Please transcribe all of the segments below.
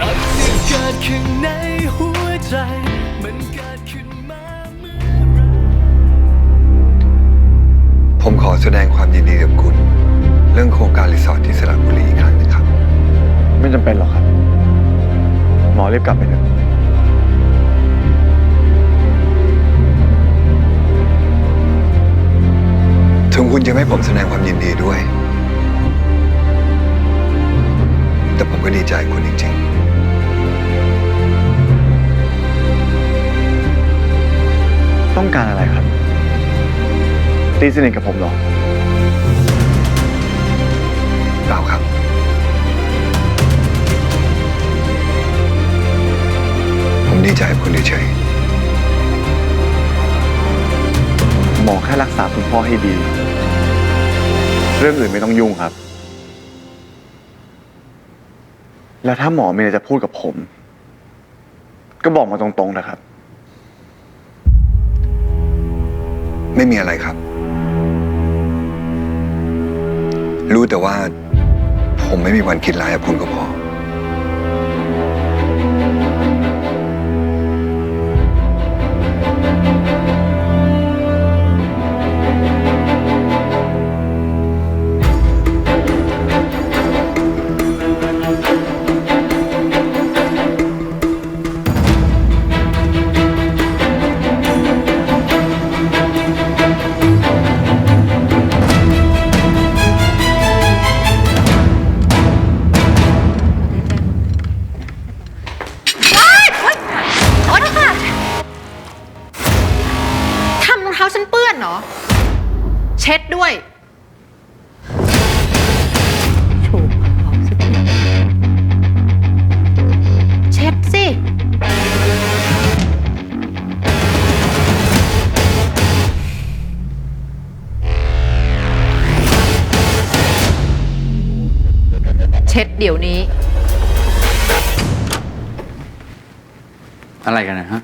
รักที่เกิดขึ้นในหัวใจ มันเกิดขึ้นมาเมื่อไหรผมขอแสดงความยินดีกับคุณ เรื่องโครงการรีสอร์ทที่สระบุรีอีกครั้งหนึงครับ ไม่จำเป็นหรอกครับ หมอรีบกลับไปเถอะถึงคุณจะไม่ให้ผมแสดงความยินดีด้วย ก็ดีใจคุณจริงต้องการอะไรครับตีสนิทกับผมเหรอๆเปล่าครับ ผมดีใจกับคุณเฉยหมอแค่รักษาคุณพ่อให้ดี เรื่องอื่นไม่ต้องยุ่งครับ แล้วถ้าหมอมีอะไรจะพูดกับผม ก็บอกมาตรงๆนะครับ ไม่มีอะไรครับ รู้แต่ว่าผมไม่มีวันคิดร้ายกับคุณก็พอาฉันเปื้อนเหรอ เช็ดด้วยโชว์ของสักทีเช็ดสิ เช็ดเดี๋ยวนี้ อะไรกันนะฮะ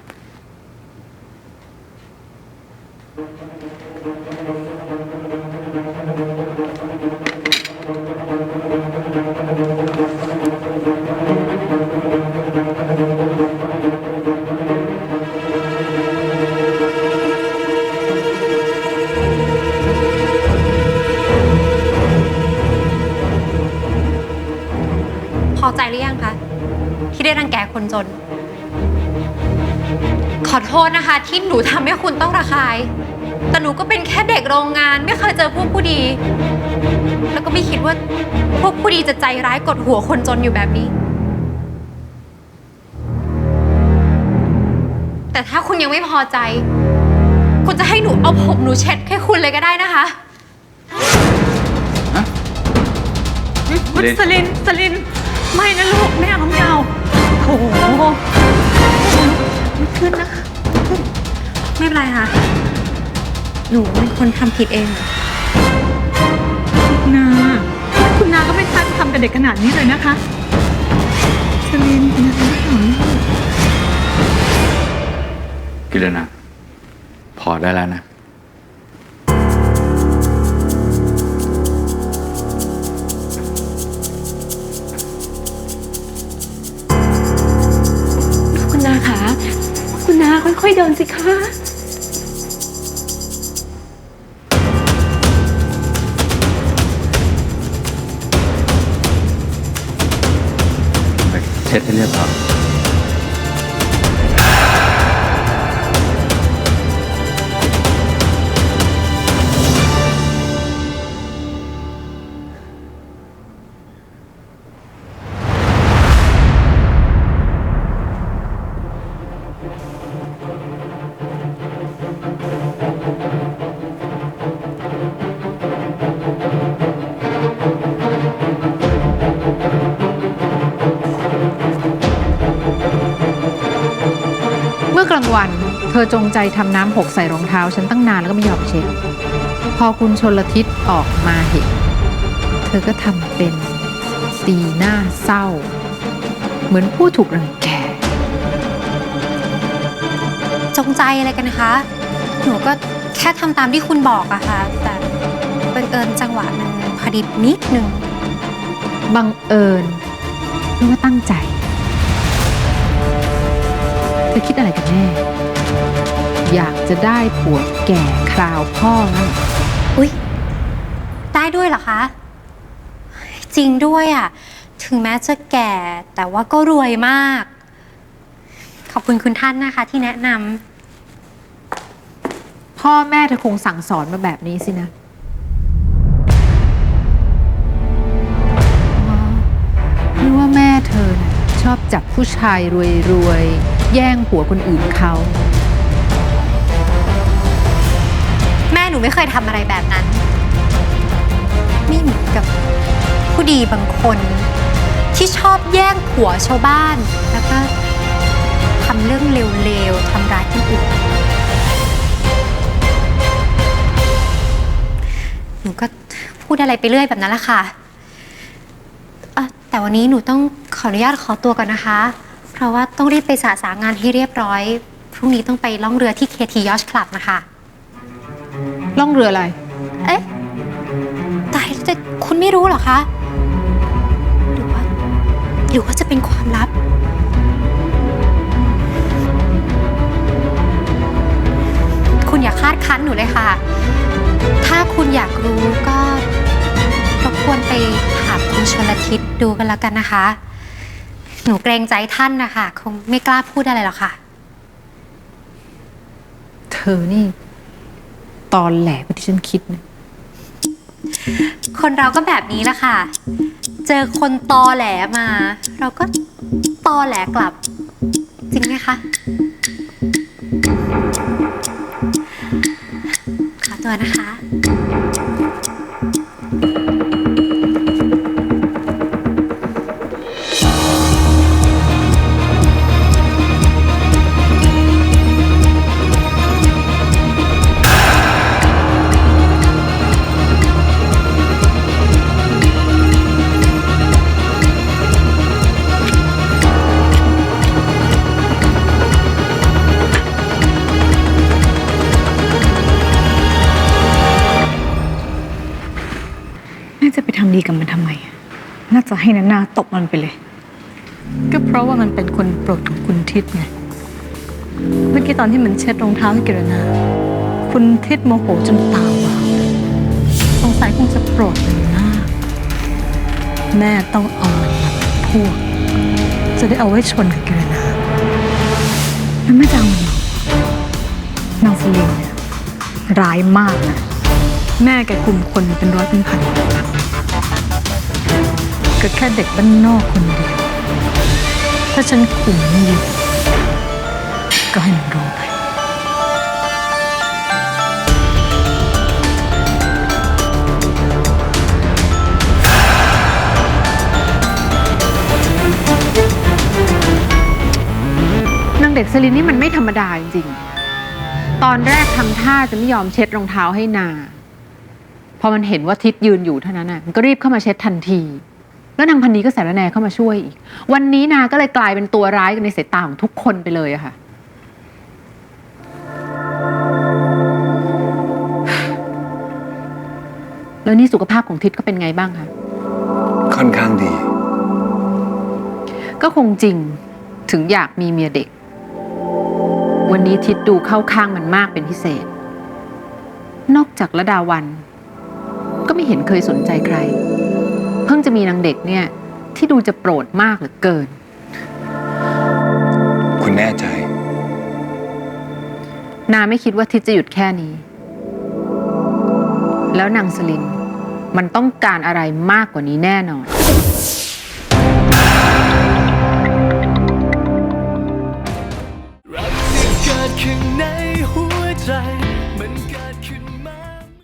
พอใจหรือยังคะที่ได้รังแกคนจน ขอโทษนะคะ ที่หนูทำให้คุณต้องระคาย แต่หนูก็เป็นแค่เด็กโรงงาน ไม่เคยเจอพวกผู้ดี แล้วก็ไม่คิดว่าพวกผู้ดีจะใจร้ายกดหัวคนจนอยู่แบบนี้ แต่ถ้าคุณยังไม่พอใจ คุณจะให้หนูเอาผมหนูเช็ดให้คุณเลยก็ได้นะคะเล่นสลินสลิน ไม่นะลูกไม่เอาไม่เอาโอ้โหไม่ขึ้นนะคะ ไม่เป็นไรค่ะ หนูเป็นคนทำผิดเองคุณนา คุณนาก็ไม่ทันทำกับเด็กขนาดนี้เลยนะคะสลินคุณนาไม่เอาลูกกิรนะพอได้แล้วนะ คุณนาคะ คุณนาค่อยๆเดินสิคะ เช็ดใวัน เธอจงใจทำน้ำหกใส่รองเท้า ฉันตั้งนานแล้วก็ไม่ยอมเช็ด พอคุณชนละทิศออกมาเห็น เธอก็ทำเป็นตีหน้าเศร้า เหมือนผู้ถูกรังแก จงใจอะไรกันนะคะ หนูก็แค่ทำตามที่คุณบอกอะค่ะ แต่บังเอิญจังหวะมันพอดีนิดนึง บังเอิญหรือว่าตั้งใจต เธอคิดอะไรกันแน่ อยากจะได้ผัวแก่คราวพ่อนั่นเหรออุ๊ย ได้ด้วยเหรอคะ จริงด้วยอะ ถึงแม้จะแก่แต่ว่าก็รวยมาก ขอบคุณคุณท่านนะคะที่แนะนำ พ่อแม่เธอคงสั่งสอนมาแบบนี้สินะ จับผู้ชายรวยๆ แย่งผัวคนอื่นเขา แม่หนูไม่เคยทำอะไรแบบนั้น ไม่เหมือนกับผู้ดีบางคน ที่ชอบแย่งผัวชาวบ้าน แล้วก็ทำเรื่องเลวๆทำร้ายคนอื่นหนูก็พูดอะไรไปเรื่อยแบบนั้นละค่ะ แต่วันนี้หนูต้องขออนุญาตขอตัวก่อนนะคะ เพราะว่าต้องรีบไปสาสางงานให้เรียบร้อย พรุ่งนี้ต้องไปล่องเรือที่ KT Yacht Club นะคะ ล่องเรืออะไร เอ๊ะตายแล้วแต่คุณไม่รู้เหรอคะ หรือว่าหรือว่าจะเป็นความลับ คุณอย่าคาดคั้นหนูเลยค่ะ ถ้าคุณอยากรู้ก็รบกวนไปถาม คุณชนลทิศดูกันแล้วกันนะคะ หนูเกรงใจท่านนะคะ คงไม่กล้าพูดอะไรหรอกค่ะ เธอนี่ ตอนแหลกว่าที่ฉันคิดนะคนเราก็แบบนี้แหละค่ะ เจอคนตอแหลมา เราก็ตอแหลกลับ จริงไหมคะ ขอตัวนะคะ จะไปทำดีกับมันทำไมอะน่าจะให้นานาตบมันไปเลย ก็เพราะว่ามันเป็นคนโปรดของคุณทิศไง เมื่อกี้ตอนที่มันเช็ดรองเท้าให้กิรนาคุณทิศโมโหจนตาวาวเลยสงสัยคงจะโปรดมันมากแม่ต้องเอามันมาพวก จะได้เอาไว้ชนกับกิรนาแล้วแม่จะเอามันมานางสลินเนี่ยร้ายมากนะแม่แกคุมคนเป็นร้อยเป็นพัน ก็แค่เด็กบ้านนอกคนเดียว ถ้าฉันคุมมันอยู่ ก็ให้มันรู้ไปนางเด็กสลินนี่มันไม่ธรรมดาจริงๆ ตอนแรกทำท่าจะไม่ยอมเช็ดรองเท้าให้นา พอมันเห็นว่าทิศยืนอยู่เท่านั้นน่ะมันก็รีบเข้ามาเช็ดทันที แล้วนางพันนีก็แสรแหนเข้ามาช่วยอีก วันนี้นาก็เลยกลายเป็นตัวร้ายกันในสายตาของทุกคนไปเลยอะค่ะ แล้วนี่สุขภาพของทิศก็เป็นไงบ้างคะ ค่อนข้างดี ก็คงจริงถึงอยากมีเมียเด็ก วันนี้ทิศดูเข้าข้างมันมากเป็นพิเศษ นอกจากระดาวัน ก็ไม่เห็นเคยสนใจใคร เพิ่งจะมีนางเด็กเนี่ยที่ดูจะโปรดมากเหลือเกิน คุณแน่ใจ นาไม่คิดว่าทิศจะหยุดแค่นี้ แล้วนางสลิน มันต้องการอะไรมากกว่านี้แน่นอนรักเกิดขึ้นในหัวใจ